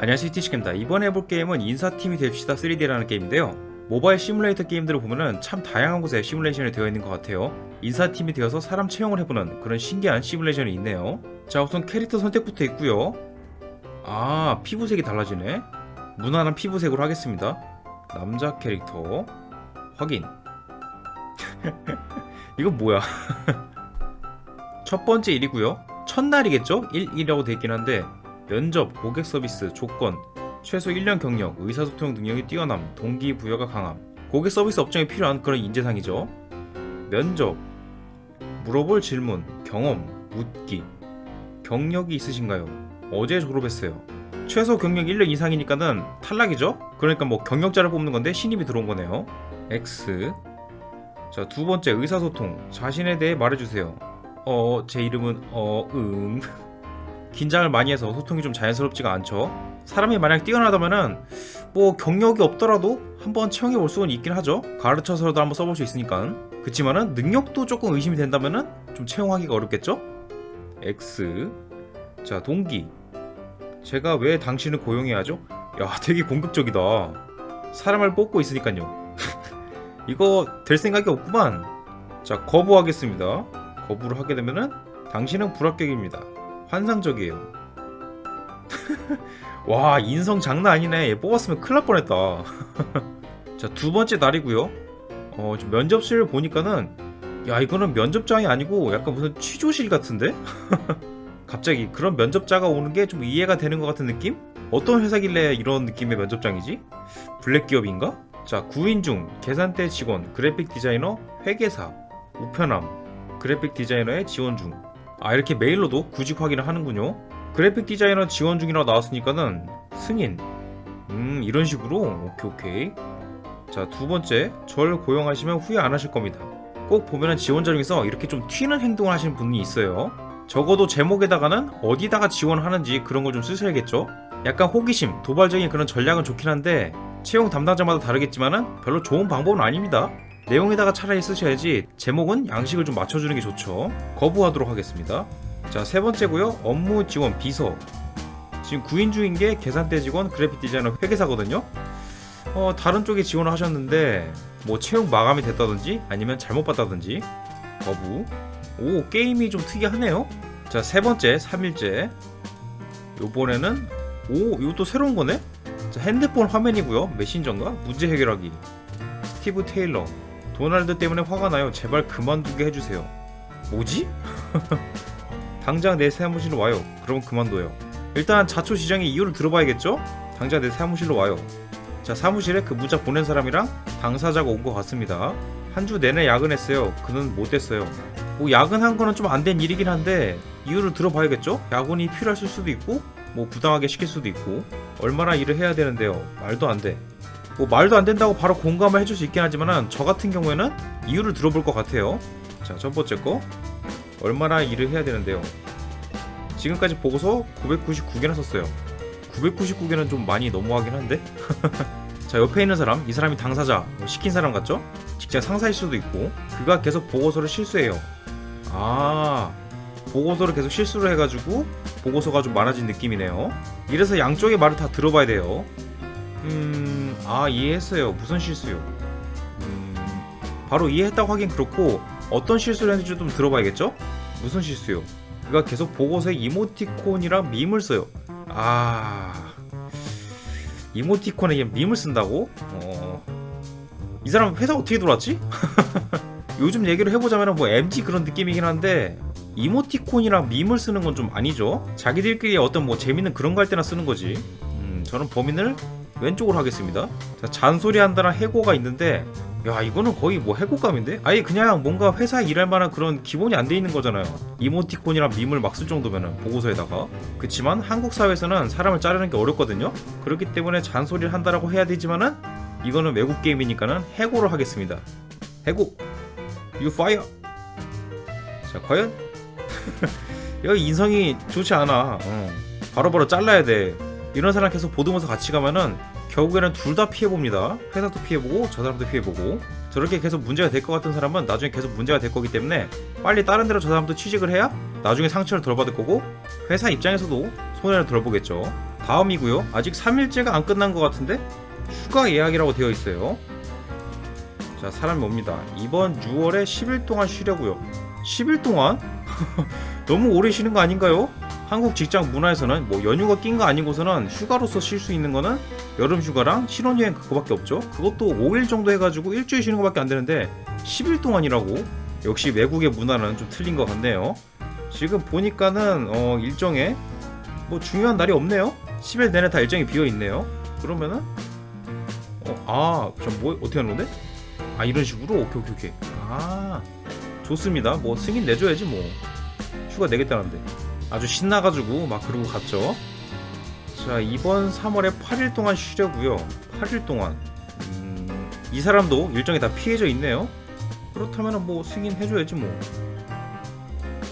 안녕하세요 티치입니다. 이번에 해볼 게임은 인사팀이 됩시다 3D라는 게임인데요. 모바일 시뮬레이터 게임들을 보면은 참 다양한 곳에 시뮬레이션이 되어 있는 것 같아요. 인사팀이 되어서 사람 채용을 해보는 그런 신기한 시뮬레이션이 있네요. 자 우선 캐릭터 선택부터 있고요. 아 피부색이 달라지네. 무난한 피부색으로 하겠습니다. 남자 캐릭터. 확인. 이건 뭐야? 첫 번째 일이고요. 첫날이겠죠? 1이라고 되어 있긴 한데 면접, 고객 서비스, 조건, 최소 1년 경력, 의사소통 능력이 뛰어남, 동기부여가 강함. 고객 서비스 업종에 필요한 그런 인재상이죠. 면접, 물어볼 질문, 경험, 묻기. 경력이 있으신가요? 어제 졸업했어요. 최소 경력 1년 이상이니까는 탈락이죠? 그러니까 뭐 경력자를 뽑는 건데 신입이 들어온 거네요. X. 자, 두 번째 의사소통. 자신에 대해 말해주세요. 어, 제 이름은 어, 음. 긴장을 많이 해서 소통이 좀 자연스럽지가 않죠. 사람이 만약 뛰어나다면은 뭐 경력이 없더라도 한번 채용해 볼 수는 있긴 하죠. 가르쳐서라도 한번 써볼 수 있으니까. 그치만은 능력도 조금 의심이 된다면은 좀 채용하기가 어렵겠죠. X. 자 동기. 제가 왜 당신을 고용해야 하죠? 야 되게 공격적이다. 사람을 뽑고 있으니까요. 이거 될 생각이 없구만. 자 거부하겠습니다. 거부를 하게 되면은 당신은 불합격입니다. 환상적이에요. 와 인성 장난 아니네. 얘 뽑았으면 큰일 날 뻔했다. 자 두 번째 날이고요. 어 면접실을 보니까는 야 이거는 면접장이 아니고 약간 무슨 취조실 같은데? 갑자기 그런 면접자가 오는 게 좀 이해가 되는 것 같은 느낌? 어떤 회사길래 이런 느낌의 면접장이지? 블랙 기업인가? 자 9인 중 계산대 직원, 그래픽 디자이너, 회계사, 우편함, 그래픽 디자이너의 지원 중. 아 이렇게 메일로도 구직 확인을 하는군요. 그래픽 디자이너 지원 중이라고 나왔으니까는 승인. 음 이런 식으로 오케이 오케이. 자 두 번째 절 고용하시면 후회 안 하실 겁니다. 꼭 보면은 지원자 중에서 이렇게 좀 튀는 행동을 하시는 분이 있어요. 적어도 제목에다가는 어디다가 지원하는지 그런 걸 좀 쓰셔야겠죠. 약간 호기심, 도발적인 그런 전략은 좋긴 한데 채용 담당자마다 다르겠지만은 별로 좋은 방법은 아닙니다. 내용에다가 차라리 쓰셔야지 제목은 양식을 좀 맞춰주는 게 좋죠. 거부하도록 하겠습니다. 자, 세 번째고요. 업무 지원 비서. 지금 9인 중인 게 계산대 직원, 그래픽 디자이너, 회계사거든요. 어, 다른 쪽에 지원을 하셨는데 뭐 채용 마감이 됐다든지 아니면 잘못 봤다든지 거부. 오, 게임이 좀 특이하네요. 자, 세 번째 3일째. 요번에는 오, 이것도 새로운 거네. 자, 핸드폰 화면이고요. 메신저인가? 문제 해결하기. 스티브 테일러. 도널드 때문에 화가 나요. 제발 그만두게 해주세요. 뭐지? 당장 내 사무실로 와요. 그럼 그만둬요. 일단 자초지정의 이유를 들어봐야겠죠? 당장 내 사무실로 와요. 자, 사무실에 그 문자 보낸 사람이랑 당사자가 온 것 같습니다. 한 주 내내 야근했어요. 그는 못됐어요. 뭐 야근한 거는 좀 안 된 일이긴 한데 이유를 들어봐야겠죠? 야근이 필요했을 수도 있고 뭐 부당하게 시킬 수도 있고 얼마나 일을 해야 되는데요. 말도 안 돼. 뭐 말도 안 된다고 바로 공감을 해줄 수 있긴 하지만은 저 같은 경우에는 이유를 들어볼 것 같아요. 자, 첫 번째 거 얼마나 일을 해야 되는데요. 지금까지 보고서 999개나 썼어요. 999개는 좀 많이 넘어가긴 한데. 자, 옆에 있는 사람, 이 사람이 당사자, 뭐 시킨 사람 같죠? 직장 상사일 수도 있고, 그가 계속 보고서를 실수해요. 아, 보고서를 계속 실수를 해가지고 보고서가 좀 많아진 느낌이네요. 이래서 양쪽의 말을 다 들어봐야 돼요. 음, 아 이해했어요. 무슨 실수요? 음, 바로 이해했다고 하긴 그렇고 어떤 실수를 했는지 좀 들어봐야겠죠? 무슨 실수요? 그가 계속 보고서에 이모티콘이랑 밈을 써요. 아, 이모티콘에 그냥 밈을 쓴다고? 어, 이 사람 회사 어떻게 들어왔지? 요즘 얘기를 해보자면 뭐 MG 그런 느낌이긴 한데 이모티콘이랑 밈을 쓰는 건 좀 아니죠. 자기들끼리 어떤 뭐 재밌는 그런 거 할 때나 쓰는 거지. 음, 저는 범인을 왼쪽으로 하겠습니다. 자, 잔소리 한다는 해고가 있는데, 야, 이거는 거의 뭐 해고감인데? 아예 그냥 뭔가 회사에 일할 만한 그런 기본이 안 돼 있는 거잖아요. 이모티콘이랑 밈을 막 쓸 정도면은, 보고서에다가. 그치만 한국 사회에서는 사람을 자르는 게 어렵거든요? 그렇기 때문에 잔소리를 한다라고 해야 되지만은, 이거는 외국 게임이니까는 해고를 하겠습니다. 해고! You fire! 자, 과연? 여기 인성이 좋지 않아. 어. 바로바로 잘라야 돼. 이런 사람 계속 보듬어서 같이 가면은 결국에는 둘 다 피해봅니다. 회사도 피해보고 저 사람도 피해보고 저렇게 계속 문제가 될 것 같은 사람은 나중에 계속 문제가 될 거기 때문에 빨리 다른 데로 저 사람도 취직을 해야 나중에 상처를 덜 받을 거고 회사 입장에서도 손해를 덜 보겠죠. 다음이고요. 아직 3일째가 안 끝난 것 같은데 휴가 예약이라고 되어 있어요. 자 사람이 옵니다. 이번 6월에 10일 동안 쉬려고요. 10일 동안? 너무 오래 쉬는 거 아닌가요? 한국 직장 문화에서는 뭐 연휴가 낀 거 아니고서는 휴가로서 쉴 수 있는 거는 여름 휴가랑 신혼여행 그거밖에 없죠. 그것도 5일 정도 해가지고 일주일 쉬는 거밖에 안 되는데 10일 동안이라고. 역시 외국의 문화는 좀 틀린 것 같네요. 지금 보니까는 어, 일정에 뭐 중요한 날이 없네요. 10일 내내 다 일정이 비어 있네요. 그러면은 어, 아, 저뭐 어떻게 하는 건데? 아 이런 식으로 오케이 오케이 오케이. 아 좋습니다. 뭐 승인 내줘야지 뭐 휴가 내겠다는데 아주 신나가지고 막 그러고 갔죠. 자 이번 3월에 8일 동안 쉬려고요. 8일 동안 음, 이 사람도 일정이 다 피해져 있네요. 그렇다면 뭐 승인 해줘야지 뭐.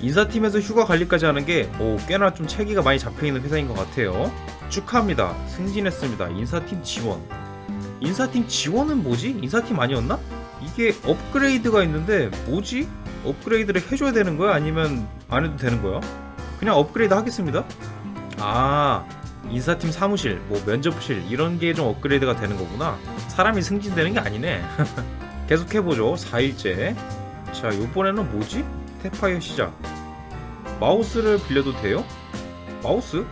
인사팀에서 휴가 관리까지 하는 게 오, 꽤나 좀 체계가 많이 잡혀있는 회사인 것 같아요. 축하합니다. 승진했습니다. 인사팀 지원. 인사팀 지원은 뭐지? 인사팀 아니었나? 이게 업그레이드가 있는데 뭐지? 업그레이드를 해줘야 되는 거야? 아니면 안 해도 되는 거야? 그냥 업그레이드 하겠습니다. 아 인사팀 사무실, 뭐 면접실 이런 게 좀 업그레이드가 되는 거구나. 사람이 승진되는 게 아니네. 계속 해보죠. 4일째. 자, 요번에는 뭐지? 태파이어 시작. 마우스를 빌려도 돼요? 마우스?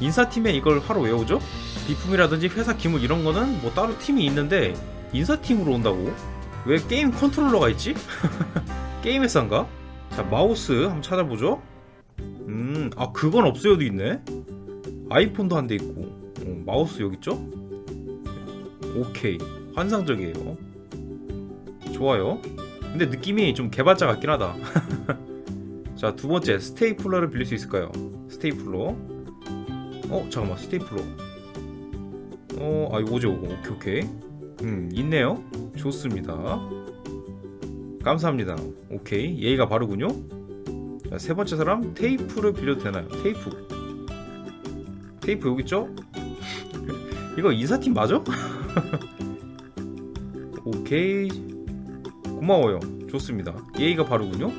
인사팀에 이걸 하러 왜 오죠? 비품이라든지 회사 기물 이런 거는 뭐 따로 팀이 있는데 인사팀으로 온다고? 왜 게임 컨트롤러가 있지? 게임 회사인가? 자, 마우스 한번 찾아보죠. 음, 아, 그건 없어요도 있네. 아이폰도 한 대 있고. 어, 마우스 여기 있죠? 오케이. 환상적이에요. 좋아요. 근데 느낌이 좀 개발자 같긴 하다. 자, 두 번째, 스테이플러를 빌릴 수 있을까요? 스테이플러. 어, 잠깐만, 스테이플러. 어, 아, 이거죠, 이거. 오케이, 오케이. 음, 있네요. 좋습니다. 감사합니다. 오케이. 예의가 바르군요. 자, 세 번째 사람, 테이프를 빌려도 되나요? 테이프. 테이프 여기 있죠? 이거 인사팀 맞아? 오케이. 고마워요. 좋습니다. 예의가 바르군요.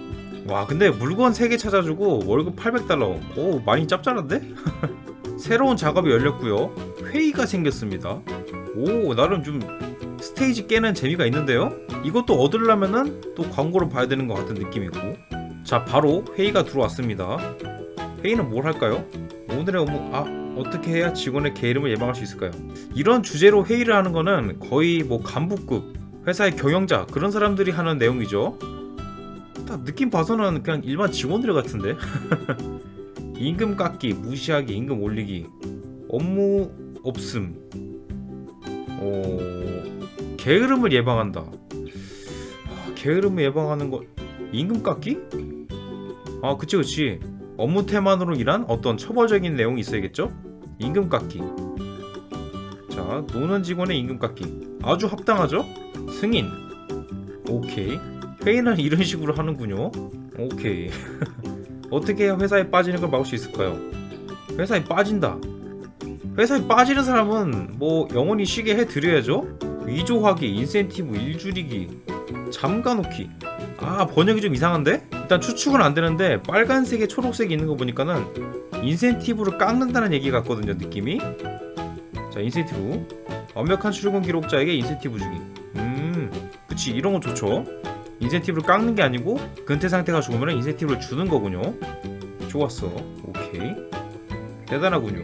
와, 근데 물건 3개 찾아주고 월급 800달러. 오, 많이 짭짤한데? 새로운 작업이 열렸고요. 회의가 생겼습니다. 오, 나름 좀 스테이지 깨는 재미가 있는데요. 이것도 얻으려면은 또 광고를 봐야 되는 것 같은 느낌이고. 자, 바로 회의가 들어왔습니다. 회의는 뭘 할까요? 오늘의 업무, 아, 어떻게 해야 직원의 게으름을 예방할 수 있을까요? 이런 주제로 회의를 하는 거는 거의 뭐 간부급, 회사의 경영자, 그런 사람들이 하는 내용이죠. 딱 느낌 봐서는 그냥 일반 직원들 같은데? 임금 깎기, 무시하기, 임금 올리기, 업무 없음, 어, 게으름을 예방한다. 아, 게으름을 예방하는 거, 임금 깎기? 아, 그치, 그치. 업무 태만으로 일한 어떤 처벌적인 내용이 있어야겠죠? 임금 깎기. 자, 노는 직원의 임금 깎기. 아주 합당하죠? 승인. 오케이. 회의는 이런 식으로 하는군요. 오케이. 어떻게 회사에 빠지는 걸 막을 수 있을까요? 회사에 빠진다. 회사에 빠지는 사람은 뭐 영원히 쉬게 해드려야죠. 위조하기, 인센티브 일줄이기, 잠가놓기. 아 번역이 좀 이상한데? 일단 추측은 안 되는데 빨간색에 초록색이 있는 거 보니까는 인센티브를 깎는다는 얘기 같거든요 느낌이. 자 인센티브. 완벽한 출근 기록자에게 인센티브 주기. 음, 그치 이런 건 좋죠. 인센티브를 깎는 게 아니고 근태 상태가 좋으면 인센티브를 주는 거군요. 좋았어. 오케이. 대단하군요.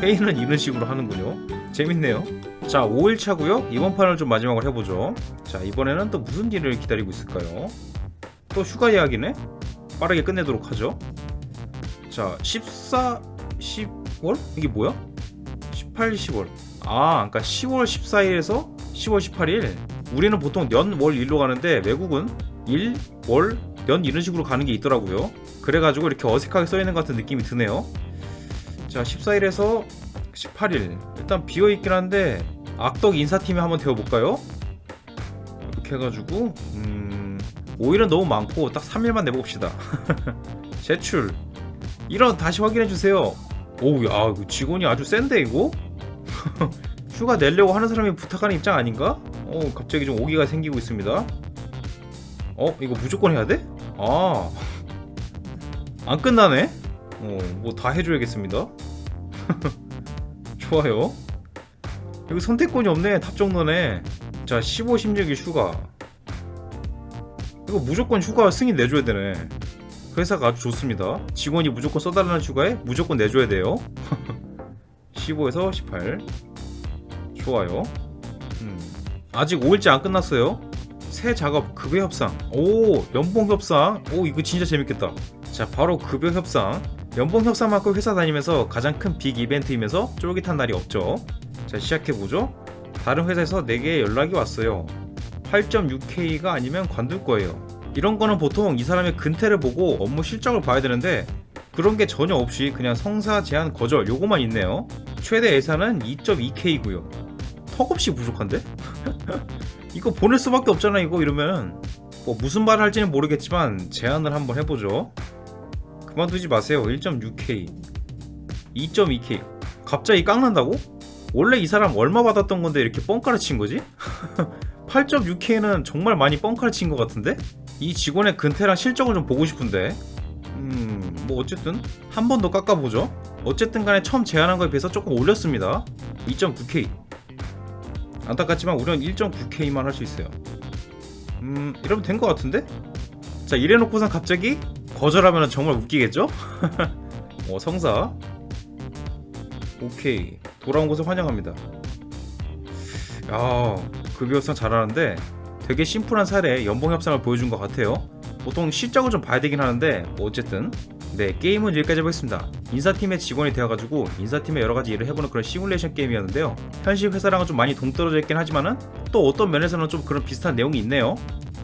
회의는 이런 식으로 하는군요. 재밌네요. 자, 5일차고요. 이번 판을 좀 마지막으로 해보죠. 자, 이번에는 또 무슨 일을 기다리고 있을까요? 또 휴가 이야기네? 빠르게 끝내도록 하죠. 자, 14, 10월? 이게 뭐야? 18, 10월. 아, 그러니까 10월 14일에서 10월 18일. 우리는 보통 년, 월, 일로 가는데 외국은 일, 월, 년 이런 식으로 가는 게 있더라고요. 그래가지고 이렇게 어색하게 써있는 것 같은 느낌이 드네요. 자, 14일에서 18일. 일단 비어있긴 한데 악덕 인사팀에 한번 되어볼까요? 이렇게 해가지고 음... 5일은 너무 많고 딱 3일만 내봅시다. 제출. 이런 다시 확인해주세요. 오우 야 이거 직원이 아주 센데 이거? 휴가 내려고 하는 사람이 부탁하는 입장 아닌가? 어 갑자기 좀 오기가 생기고 있습니다. 어 이거 무조건 해야 돼? 아. 안 끝나네? 어, 뭐 다 해줘야겠습니다. 좋아요. 여기 선택권이 없네. 탑 정도네. 자, 15, 16일 휴가. 이거 무조건 휴가 승인 내줘야 되네. 회사가 아주 좋습니다. 직원이 무조건 써달라는 휴가에 무조건 내줘야 돼요. 15에서 18. 좋아요. 음. 아직 5일째 안 끝났어요. 새 작업 급여 협상. 오, 연봉 협상. 오, 이거 진짜 재밌겠다. 자, 바로 급여 협상. 연봉 협상만큼 회사 다니면서 가장 큰 빅 이벤트이면서 쫄깃한 날이 없죠. 자, 시작해보죠. 다른 회사에서 내게 연락이 왔어요. 8.6K가 아니면 관둘 거예요. 이런 거는 보통 이 사람의 근태를 보고 업무 실적을 봐야 되는데 그런 게 전혀 없이 그냥 성사 제한 거절 요거만 있네요. 최대 예산은 2.2K고요. 턱없이 부족한데? 이거 보낼 수밖에 없잖아 이거 이러면 뭐 무슨 말을 할지는 모르겠지만 제안을 한번 해보죠. 그만두지 마세요. 1.6K, 2.2K. 갑자기 깎는다고? 원래 이 사람 얼마 받았던 건데 이렇게 뻥카를 친 거지? 8.6K는 정말 많이 뻥카를 친 것 같은데? 이 직원의 근태랑 실적을 좀 보고 싶은데. 음, 뭐 어쨌든 한 번 더 깎아보죠. 어쨌든 간에 처음 제안한 거에 비해서 조금 올렸습니다. 2.9K. 안타깝지만 우리는 1.9K만 할 수 있어요. 음, 이러면 된 것 같은데? 자, 이래놓고선 갑자기 거절하면 정말 웃기겠죠? 어, 성사. 오케이. 돌아온 것을 환영합니다. 야, 급여 협상 잘하는데 되게 심플한 사례 연봉 협상을 보여준 것 같아요. 보통 실적을 좀 봐야 되긴 하는데 뭐 어쨌든 네 게임은 여기까지 해보겠습니다. 인사팀의 직원이 되어가지고 인사팀의 여러 가지 일을 해보는 그런 시뮬레이션 게임이었는데요. 현실 회사랑은 좀 많이 동떨어져 있긴 하지만은 또 어떤 면에서는 좀 그런 비슷한 내용이 있네요.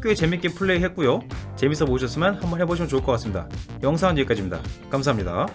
꽤 재밌게 플레이했고요. 재밌어 보셨으면 한번 해보시면 좋을 것 같습니다. 영상은 여기까지입니다. 감사합니다.